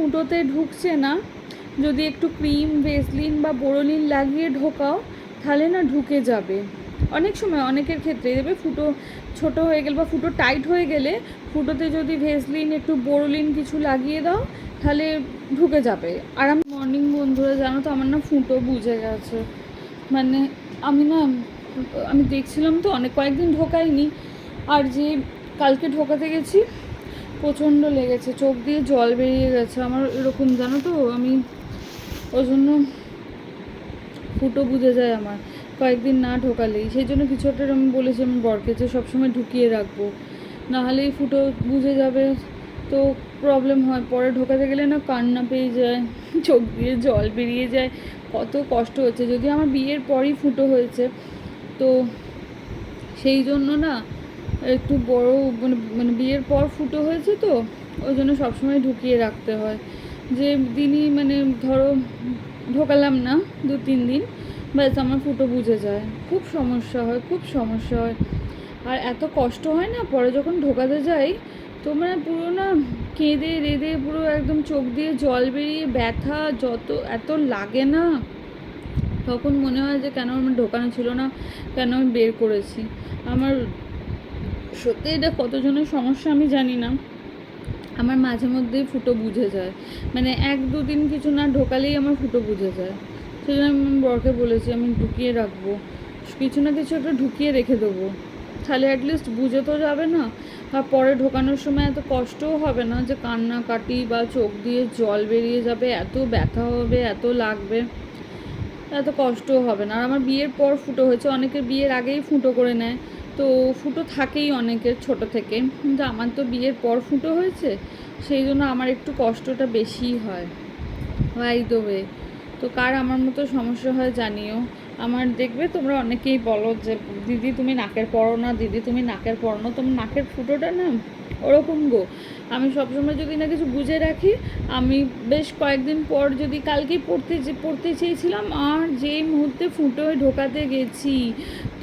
ফুটোতে ঢুকছে না। যদি একটু ক্রিম, ভেসলিন বা বোরোলিন লাগিয়ে ঢোকাও, তাহলে না ঢুকে যাবে। অনেক সময় অনেকের ক্ষেত্রে দেবে ফুটো ছোট হয়ে গেলে বা ফুটো টাইট হয়ে গেলে ফুটোতে যদি ভেসলিন, একটু বোরোলিন কিছু লাগিয়ে দাও, তাহলে ঢুকে যাবে। আর আমি মর্নিং বন্ধুরা, জানো তো আমার না ফুটো বুঝে গেছে। মানে আমি না, আমি দেখছিলাম তো অনেক, কয়েকদিন ঢোকাইনি। আর যে কালকে ঢোকাতে গেছি প্রচণ্ড লেগেছে, চোখ দিয়ে জল বেরিয়ে গেছে। আমার এরকম, জানো তো, আমি ওই জন্য ফুটো বুঝে যায় আমার, কয়েকদিন না ঢোকালেই। সেই জন্য কিছু একটা আমি বলেছি আমি বরকে যে সবসময় ঢুকিয়ে রাখব। নাহলে এই ফুটো বুঝে যাবে, তো প্রবলেম হয়। পরে ঢোকাতে গেলে না কান্না পেয়ে যায়, চোখ দিয়ে জল বেরিয়ে যায়। কত কষ্ট হচ্ছে। যদি আমার বিয়ের পরই ফুটো হয়েছে, তো সেই জন্য না একটু বড় মানে মানে বিয়ের পর ফুটো হয়েছে তো, ওই জন্য সবসময় ঢুকিয়ে রাখতে হয়। যে দিনই মানে ধরো, ঢোকালাম না দু, তিন দিন, ব্যাস আমার ফুটো বুঝে যায়। খুব সমস্যা হয়, খুব সমস্যা হয়। আর এত কষ্ট হয় না, পরে যখন ঢোকাতে যাই, তো মানে পুরো না কেঁদে, রেঁদে পুরো একদম চোখ দিয়ে জল বেরিয়ে ব্যথা যত, এত লাগে না। তখন মনে হয় যে কেন আমার ঢোকানো ছিল না, কেন আমি বের করেছি। আমার সত্যি এটা কতজনের সমস্যা আমি জানি না। আমার মাঝে মধ্যেই ফুটো বুঝে যায়। মানে এক দুদিন কিছু না ঢোকালেই আমার ফুটো বুঝে যায়। সেই জন্য আমি বরকে বলেছি, আমি ঢুকিয়ে রাখব। কিছু না কিছু একটা ঢুকিয়ে রেখে দেবো। তাহলে অ্যাটলিস্ট বুঝে তো যাবে না। আর পরে ঢোকানোর সময় এত কষ্টও হবে না যে কান্নাকাটি বা চোখ দিয়ে জল বেরিয়ে যাবে, এত ব্যথা হবে, এত লাগবে, এত কষ্টও হবে না। আর আমার বিয়ের পর ফুটো হয়েছে। অনেকের বিয়ের আগেই ফুটো করে নেয়। তো ফুটো থাকেই অনেকের ছোট থেকে। কিন্তু আমার তো বিয়ের পর ফুটো হয়েছে, সেই জন্য আমার একটু কষ্টটা বেশিই হয়। বাই দোবে তো কার আমার মতো সমস্যা হয় জানিও। আমার দেখবে তোমরা অনেকেই বলো যে, দিদি, তুমি নাকের পরো না, দিদি, তুমি নাকের পরো না। তোমার নাকের ফুটোটা না ওরকম গো। আমি সবসময় যদি না কিছু বুঝে রাখি, আমি বেশ কয়েকদিন পর যদি কালকেই পড়তে যে, পড়তে চেয়েছিলাম, আর যেই মুহূর্তে ফুটো হয়ে ঢোকাতে গেছি,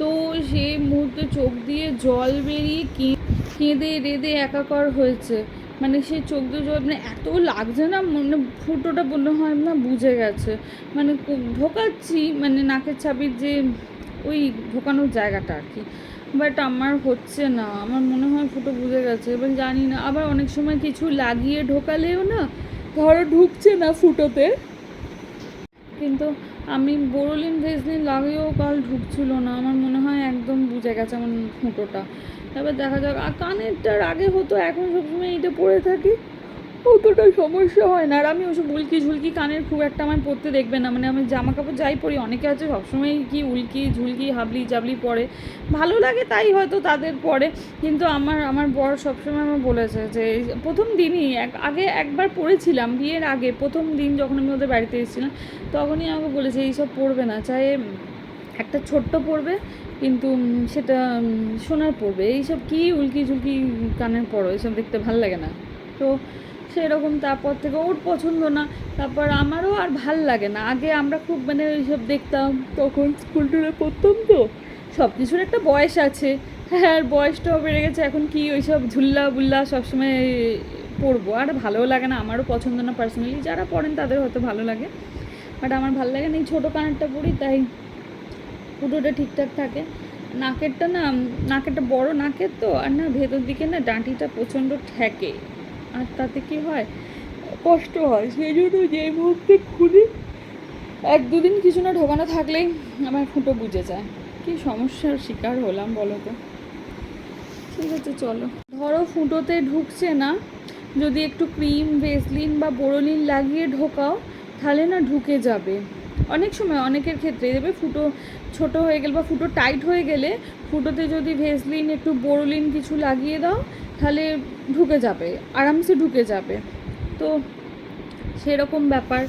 তো সেই মুহূর্তে চোখ দিয়ে জল বেরিয়ে কেঁদে রেঁদে একাকার হয়েছে। মানে সেই চোখ দুজো মানে এত লাগছে না মানে ফুটোটা মনে হয় না, বুঝে গেছে। মানে ঢোকাচ্ছি মানে নাকের ছাবির যে ওই ঢোকানোর জায়গাটা আর কি। বাট আমার হচ্ছে না, আমার মনে হয় ফুটো বুঝে গেছে, এবার জানি না। আবার অনেক সময় কিছু লাগিয়ে ঢোকালেও না, ধরো ঢুকছে না ফুটোতে কিন্তু আমি বোরোলিন ভেজলিন লাগিয়েও কাল ঢুকছিল না। আমার মনে হয় একদম বুঝে গেছে আমার ফুটোটা। তারপর দেখা যাক। আর কানেরটার আগে হতো, এখন সবসময় এইটা পরে থাকি। অতটা সমস্যা হয় না। আর আমি ওসব উল্কি ঝুলকি কানের খুব একটা আমার পরতে দেখবে না। মানে আমি জামা কাপড় যাই পরি, অনেকে আছে সবসময় কি উল্কি ঝুলকি, হাবলি জাবলি পরে। ভালো লাগে তাই হয়তো তাদের পরে। কিন্তু আমার আমার বর সবসময় আমার বলেছে যে, প্রথম দিনই, এক, আগে একবার পড়েছিলাম বিয়ের আগে, প্রথম দিন যখন আমি ওদের বাড়িতে এসেছিলাম, তখনই আমাকে বলেছে, এইসব পড়বে না চাই একটা ছোট্ট পড়বে কিন্তু সেটা সোনার পড়বে এইসব কি উল্কি ঝুলকি কানের পড়ো এইসব দেখতে ভালো লাগে না। তো সেরকম তারপর থেকে ওর পছন্দ না। তারপর আমারও আর ভালো লাগে না। আগে আমরা খুব মানে ওইসব দেখতাম, তখন স্কুল টুলে পড়তাম তো, সব কিছুর একটা বয়স আছে। হ্যাঁ বয়সটাও বেড়ে গেছে। এখন কি ওইসব ঝুল্লা বুল্লা সবসময় পড়ব? আর ভালোও লাগে না, আমারও পছন্দ না পার্সোনালি যারা পড়েন তাদের হয়তো ভালো লাগে। বাট আমার ভালো লাগে না, এই ছোটো কানেরটা পড়ি, তাই পুরোটা ঠিকঠাক থাকে। নাকেরটা না, নাকেরটা বড় নাকের তো, আর না ভেতর দিকে না ডাঁটিটা প্রচণ্ড ঠেকে। আর তাতে কি হয়? কষ্ট হয়। সেই জন্য যে মুহূর্তে খুলি, এক দুদিন কিছু না ঢোকানো থাকলেই আমার ফুটো বুঝে যায়। কি সমস্যার শিকার হলাম বলো তো? ঠিক আছে, চলো। ধরো ফুটোতে ঢুকছে না, যদি একটু ক্রিম ভেসলিন বা বোরোলিন লাগিয়ে ঢোকাও, তাহলে না ঢুকে যাবে। অনেক সময় অনেকের ক্ষেত্রে দেবে ফুটো ছোট হয়ে গেলে বা ফুটো টাইট হয়ে গেলে ফুটোতে যদি ভেসলিন একটু বোরোলিন কিছু লাগিয়ে দাও, তাহলে ঢুকে যাবে, আরামসে ঢুকে যাবে। তো সেরকম ব্যাপার।